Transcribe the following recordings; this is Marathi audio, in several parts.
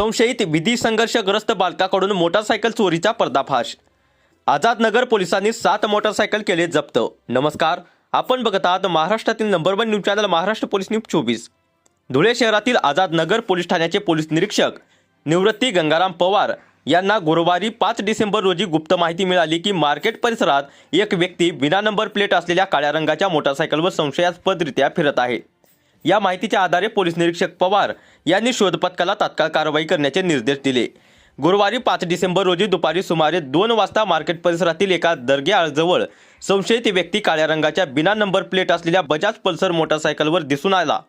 संशयित विधी संघर्षग्रस्त बालकाकडून मोटारसायकल चोरीचा पर्दाफाश. आझादनगर पोलिसांनी सात मोटारसायकल केले जप्त. नमस्कार आपण बघत आहात महाराष्ट्रातील number one news channel Maharashtra police news चोवीस. धुळे शहरातील आझादनगर पोलीस ठाण्याचे पोलीस निरीक्षक निवृत्ती गंगाराम पवार यांना गुरुवारी पाच डिसेंबर रोजी गुप्त माहिती मिळाली की मार्केट परिसरात एक व्यक्ती विना नंबर प्लेट असलेल्या काळ्या रंगाच्या मोटारसायकलवर संशयास्पदरित्या फिरत आहे. या माहितीच्या आधारे पोलीस निरीक्षक पवार यांनी शोधपथकाला तात्काळ कारवाई करण्याचे निर्देश दिले. गुरुवारी पाच डिसेंबर रोजी दुपारी सुमारे दोन वाजता मार्केट परिसरातील एका दर्ग्याजवळ संशयित व्यक्ती काळ्या रंगाच्या बिना नंबर प्लेट असलेल्या बजाज पल्सर मोटारसायकलवर दिसून आला.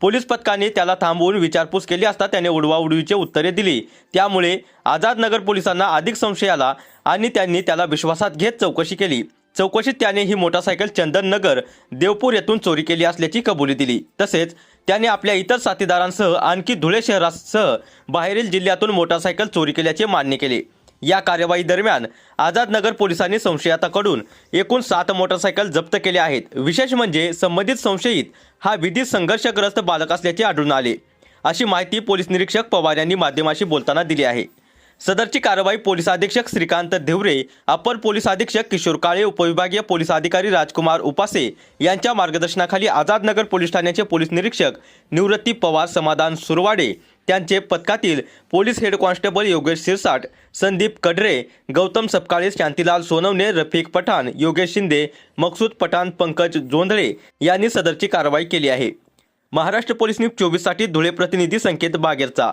पोलीस पथकाने त्याला थांबवून विचारपूस केली असता त्याने उडवाउडवीचे उत्तरे दिली. त्यामुळे आझादनगर पोलिसांना अधिक संशय आला आणि त्यांनी त्याला विश्वासात घेत चौकशी केली. चौकशीत त्याने ही मोटारसायकल चंदन नगर देवपूर येथून चोरी केली असल्याची कबुली दिली. तसेच त्याने आपल्या इतर साथीदारांसह आणखी धुळे शहरासह बाहेरील जिल्ह्यातून मोटारसायकल चोरी केल्याचे मान्य केले. या कार्यवाही दरम्यान आझाद नगर पोलिसांनी संशयाताकडून एकूण सात मोटारसायकल जप्त केल्या आहेत. विशेष म्हणजे संबंधित संशयित हा विधी संघर्षग्रस्त बालक असल्याचे आढळून आले. अशी माहिती पोलीस निरीक्षक पवार यांनी माध्यमाशी बोलताना दिली आहे. सदरची कारवाई पोलीस अधीक्षक श्रीकांत धिवरे अपर पोलीस अधीक्षक किशोर काळे उपविभागीय पोलीस अधिकारी राजकुमार उपासे यांच्या मार्गदर्शनाखाली आझादनगर पोलीस ठाण्याचे पोलीस निरीक्षक निवृत्ती पवार समाधान सुरवाडे त्यांचे पथकातील police head constable Yogesh Sirsat Sandeep Kadre Gautam Sapkale Shantilal Sonawane Rafiq Pathan Yogesh Shinde Maqsood Pathan Pankaj Jondhale यांनी सदरची कारवाई केली आहे. महाराष्ट्र पोलीस न्यूज चोवीससाठी धुळे प्रतिनिधी संकेत बागेरचा.